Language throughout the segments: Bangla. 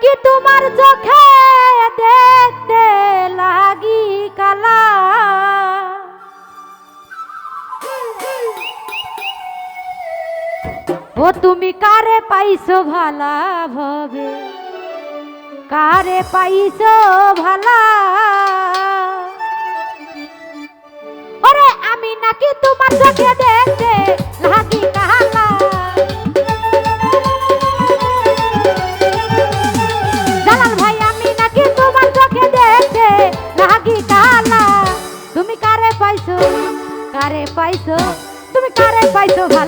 কি তোমার চোখে দেখতে লাগি কালা? ও তুমি কারে পাইছো ভালা ভবে? কারে পাইছো ভালা? ওরে আমি নাকি তোমার চোখে দেখতে লাগি কালা? হয়তো ভালো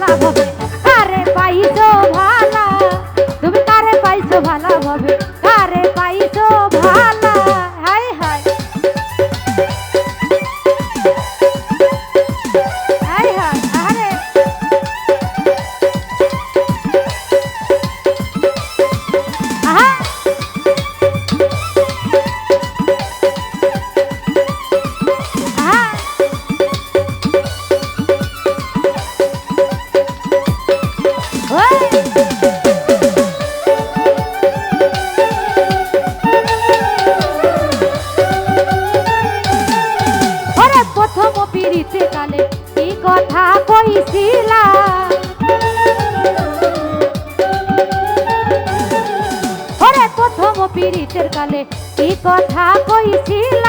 কথা কইছিল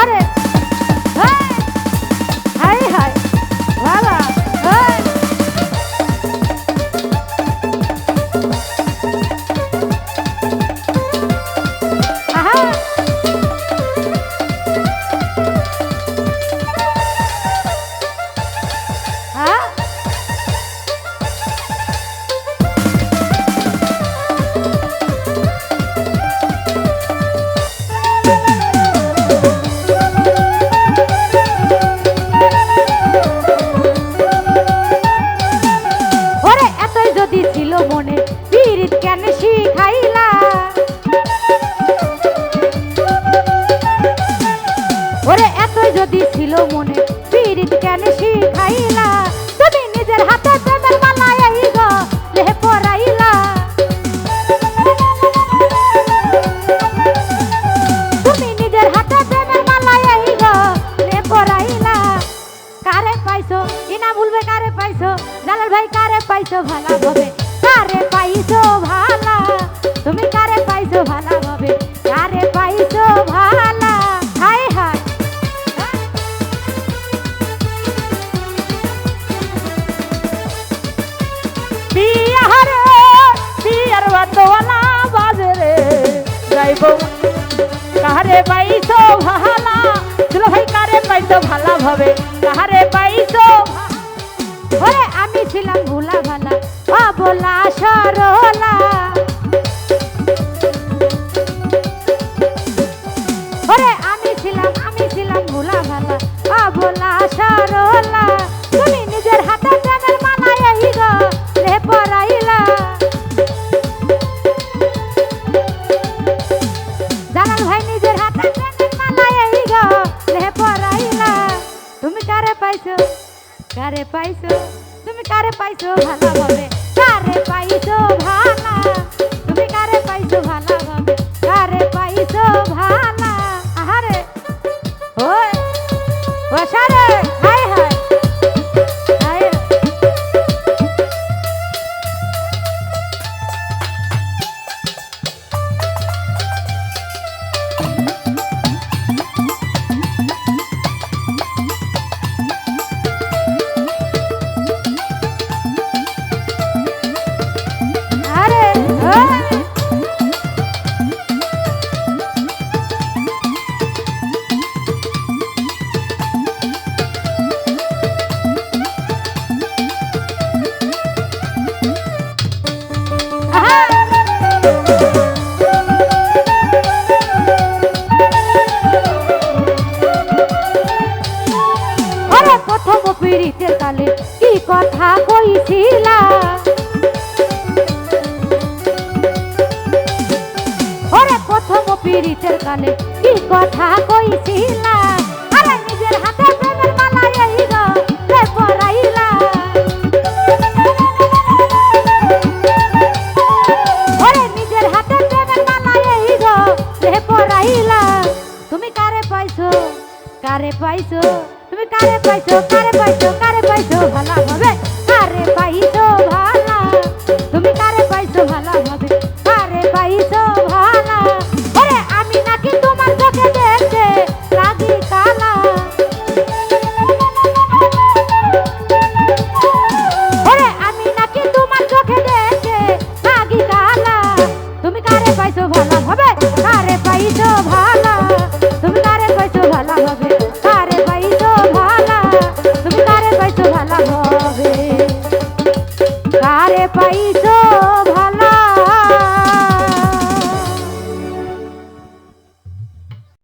Got it. মনে পীড়িত কেন শিখাইলা। পাইছো ভালা ভাবে? তাহারে পাইছো? আমি ছিলাম ভুলা ভালা। অবলা সরো। পাইছো ভালো হবে কারে পাইছো? পীড়িতের কালে কি কথা কইছিলা? ওরে প্রথম পীড়িতের কালে কি কথা কইছিলা? আরে নিজের হাতে প্রেমের মালা এই গো রে পরাইলা। ওরে নিজের হাতে প্রেমের মালা এই গো রে পরাইলা। তুমি কারে পাইছো? কারে পাইছো? তুমি কারে পাইছো কারে পাইছো কারে পাইছো? ভালো হবে কারে